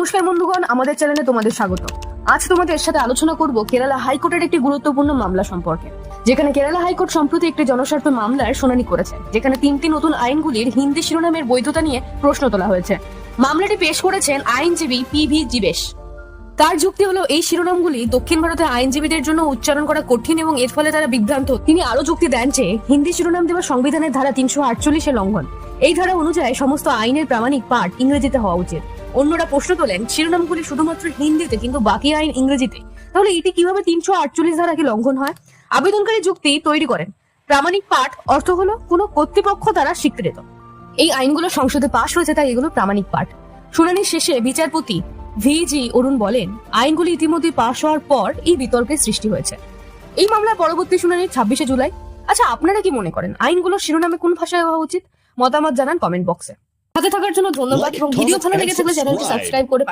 নমস্কার বন্ধুগণ, আমাদের চ্যানেলে তোমাদের স্বাগত। আজ তোমাদের সাথে আলোচনা করব কেরালা হাইকোর্টের একটি গুরুত্বপূর্ণ মামলা সম্পর্কে। যেখানে কেরালা হাইকোর্ট সম্প্রতি একটি জনস্বার্থ মামলার শুনানি করেছে, যেখানে তিনটি নতুন আইনগুলির হিন্দি শিরোনামের বৈধতা নিয়ে প্রশ্ন তোলা হয়েছে। মামলাটি পেশ করেছেন আইনজীবী পি ভি জিবেশ। তার যুক্তি হলো, এই শিরোনামগুলি দক্ষিণ ভারতের আইনজীবীদের জন্য উচ্চারণ করা কঠিন এবং এর ফলে তারা বিভ্রান্ত। তিনি আরও যুক্তি দেন যে, হিন্দি শিরোনাম দেওয়া সংবিধানের ধারা তিনশো আটচল্লিশের লঙ্ঘন। এই ধারা অনুযায়ী সমস্ত আইনের প্রামাণিক পাঠ ইংরেজিতে হওয়া উচিত। অন্যরা প্রশ্ন তোলেন, শিরোনামগুলি শুধুমাত্র হিন্দিতে কিন্তু বাকি আইন ইংরেজিতে। তাহলে এটি কীভাবে তিনশো আটচল্লিশ ধারা কি লঙ্ঘন হয়? আবেদনকারী যুক্তি তৈরি করেন, প্রামাণিক পাঠ অর্থ হলো কোনো কর্তৃপক্ষ দ্বারা স্বীকৃত। এই আইনগুলো সংসদে পাশ হয়েছে তাই এগুলো প্রামাণিক পাঠ। শুনানির শেষে বিচারপতি ভি জি অরুণ বলেন, আইনগুলি ইতিমধ্যে পাশ হওয়ার পর এই বিতর্কের সৃষ্টি হয়েছে। এই মামলার পরবর্তী শুনানি ছাব্বিশে জুলাই। আচ্ছা আপনারা কি মনে করেন আইনগুলোর শিরোনামে কোন ভাষায় হওয়া উচিত? মতামত জানান কমেন্ট বক্সে। সাথে থাকার জন্য ধন্যবাদ এবং ভিডিও ভালো লেগে থাকলে চ্যানেলটি সাবস্ক্রাইব করে